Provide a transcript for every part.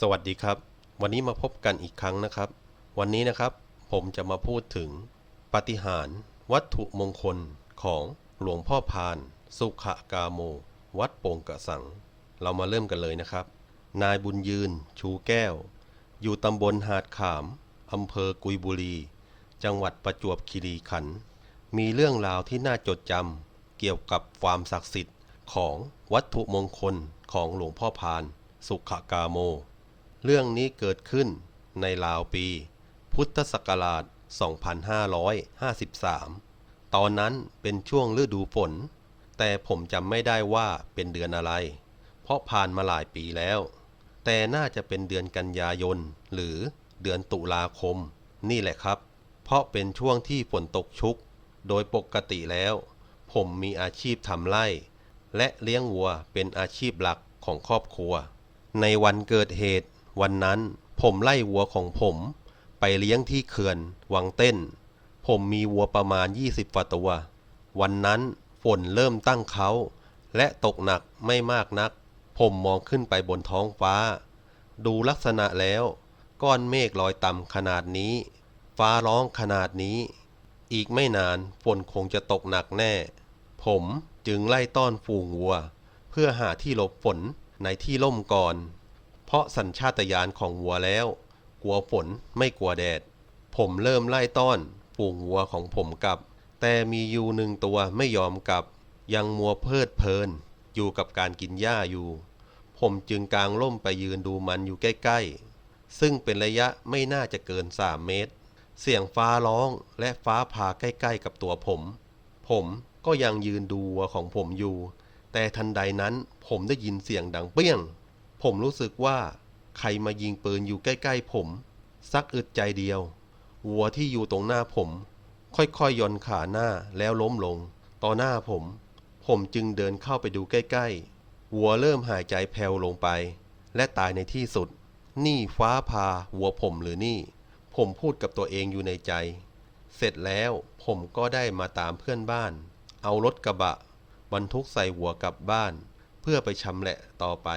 สวัสดีครับ วันนี้มาพบกันอีกครั้งนะครับ วันนี้นะครับผมจะมาพูดถึงปฏิหารวัตถุมงคลของหลวงพ่อพาน สุขกาโม วัดโป่งกระสัง เรามาเริ่มกันเลยนะครับ นายบุญยืน ชูแก้ว อยู่ตำบลหาดขามอำเภอกุยบุรี จังหวัดประจวบคีรีขันธ์มีเรื่องราวที่น่าจดจำเกี่ยวกับความศักดิ์สิทธิ์ของวัตถุมงคลของหลวงพ่อพาน สุขกาโม เรื่องนี้เกิดขึ้นในราวปี พุทธศักราช 2553 ตอนนั้นเป็นช่วงฤดูฝน แต่ผมจำไม่ได้ว่าเป็นเดือนอะไร เพราะผ่านมาหลายปีแล้ว แต่น่าจะเป็นเดือนกันยายน หรือเดือนตุลาคม นี่แหละครับ เพราะเป็นช่วงที่ฝนตกชุก โดยปกติแล้ว ผมมีอาชีพทำไร่ และเลี้ยงวัวเป็นอาชีพหลักของครอบครัว ในวันเกิดเหตุ วันนั้นผมไล่วัวของผมไปเลี้ยงที่เขื่อน วังเต้น ผมมีวัวประมาณ 20ฝ่าตัว วันนั้นฝนเริ่มตั้งเขา และตกหนักไม่มากนัก ผมมองขึ้นไปบนท้องฟ้า ดูลักษณะแล้ว ก้อนเมฆลอยต่ำขนาดนี้ ฟ้าร้องขนาดนี้ อีกไม่นานฝนคงจะตกหนักแน่ ผมจึงไล่ต้อนฝูงวัว เพื่อหาที่หลบฝนในที่ร่มก่อน เพราะสัญชาตญาณของวัวแล้ว กลัวฝนไม่กลัวแดด ผมเริ่มไล่ต้อนฝูงวัวของผมกลับ แต่มีอยู่หนึ่งตัวไม่ยอมกลับ ยังมัวเพลิดเพลิน อยู่กับการกินหญ้าอยู่ ผมจึงกางร่มไปยืนดูมันอยู่ใกล้ๆ ซึ่งเป็นระยะไม่น่าจะเกิน3เมตร เสียงฟ้าร้องและฟ้าผ่าใกล้ๆกับตัวผม ผมก็ยังยืนดูวัวของผมอยู่ แต่ทันใดนั้นผมได้ยินเสียงดังเปี้ยง ผมรู้สึกว่าใครมายิงปืนอยู่ใกล้ ๆ ผม สักอึดใจเดียว วัวที่อยู่ตรงหน้าผม ค่อยๆยย่อนขาหน้าแล้วล้มลง ต่อหน้าผม ผมจึงเดินเข้าไปดูใกล้ๆ วัวเริ่มหายใจแผ่วลงไป และตายในที่สุด นี่ฟ้าพาวัวผมหรือนี่ ผมพูดกับตัวเองอยู่ในใจ เสร็จแล้วผมก็ได้มาตามเพื่อนบ้าน เอารถกระบะ บรรทุกใส่หัวกลับบ้าน เพื่อไปชำแหละต่อไป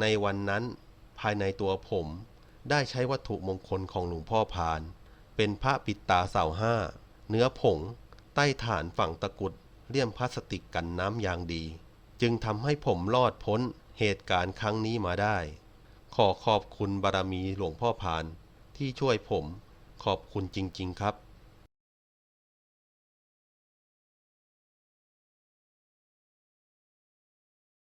ในวันนั้นภายในตัวผมได้ใช้วัตถุมงคลของหลวงพ่อพาน เป็นพระปิดตาเสาห้า เนื้อผง ใต้ฐานฝั่งตะกุดเลี่ยมพลาสติกกันน้ำอย่างดี จึงทำให้ผมรอดพ้นเหตุการณ์ครั้งนี้มาได้ ขอขอบคุณบารมีหลวงพ่อพานที่ช่วยผม ขอบคุณจริง ๆ ครับ